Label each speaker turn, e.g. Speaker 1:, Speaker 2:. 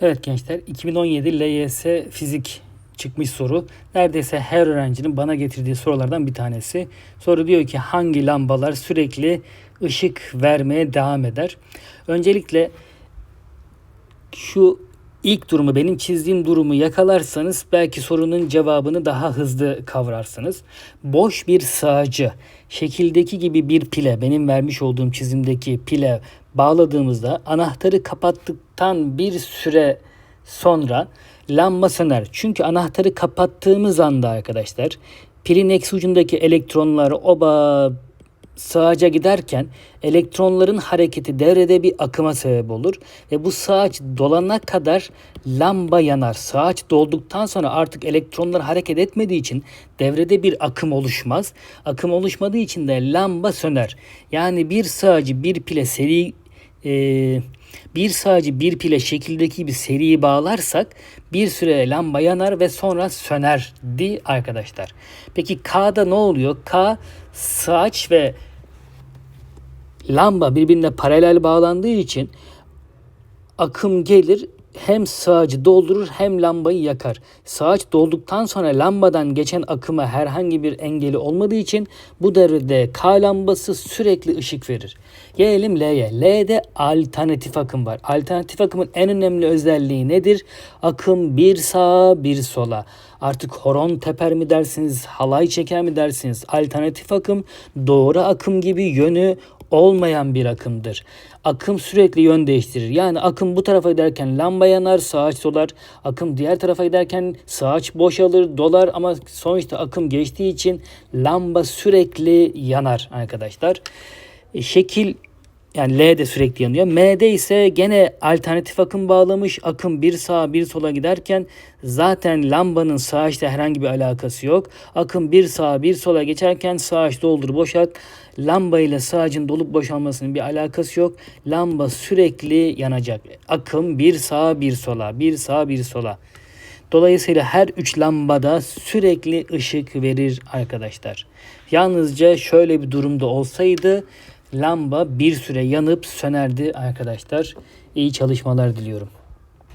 Speaker 1: Evet gençler 2017 LYS fizik çıkmış soru. Neredeyse her öğrencinin bana getirdiği sorulardan bir tanesi. Soru diyor ki hangi lambalar sürekli ışık vermeye devam eder? Öncelikle şu ilk durumu benim çizdiğim durumu yakalarsanız belki sorunun cevabını daha hızlı kavrarsınız. Boş bir sağcı şekildeki gibi bir pile benim vermiş olduğum çizimdeki pile bağladığımızda anahtarı kapattıktan bir süre sonra lamba söner. Çünkü anahtarı kapattığımız anda arkadaşlar pilin eksi ucundaki elektronlar oba sağaca giderken elektronların hareketi devrede bir akıma sebep olur ve bu sağaç dolana kadar lamba yanar. Sağaç dolduktan sonra artık elektronlar hareket etmediği için devrede bir akım oluşmaz. Akım oluşmadığı için de lamba söner. Yani bir sağacı bir pile seri e, bir sağcı bir pile şekildeki bir seriyi bağlarsak bir süre lamba yanar ve sonra sönerdi arkadaşlar. Peki K'da ne oluyor? K saç ve lamba birbirine paralel bağlandığı için akım gelir hem sağacı doldurur hem lambayı yakar. Sağaç dolduktan sonra lambadan geçen akıma herhangi bir engeli olmadığı için bu devrede K lambası sürekli ışık verir. Gelelim L'ye. L'de alternatif akım var. Alternatif akımın en önemli özelliği nedir? Akım bir sağa bir sola. Artık horon teper mi dersiniz, halay çeker mi dersiniz? Alternatif akım doğru akım gibi yönü olmayan bir akımdır. Akım sürekli yön değiştirir. Yani akım bu tarafa giderken lamba yanar, sağaç dolar. Akım diğer tarafa giderken sağaç boşalır, dolar ama sonuçta akım geçtiği için lamba sürekli yanar arkadaşlar. E, şekil yani L de sürekli yanıyor. M'de ise gene alternatif akım bağlamış. Akım bir sağa bir sola giderken zaten lambanın sağaçla herhangi bir alakası yok. Akım bir sağa bir sola geçerken sağaç doldur boşalt. Lamba ile sağacın dolup boşalmasının bir alakası yok. Lamba sürekli yanacak. Akım bir sağa bir sola, bir sağa bir sola. Dolayısıyla her üç lambada sürekli ışık verir arkadaşlar. Yalnızca şöyle bir durumda olsaydı lamba bir süre yanıp sönerdi arkadaşlar. İyi çalışmalar diliyorum.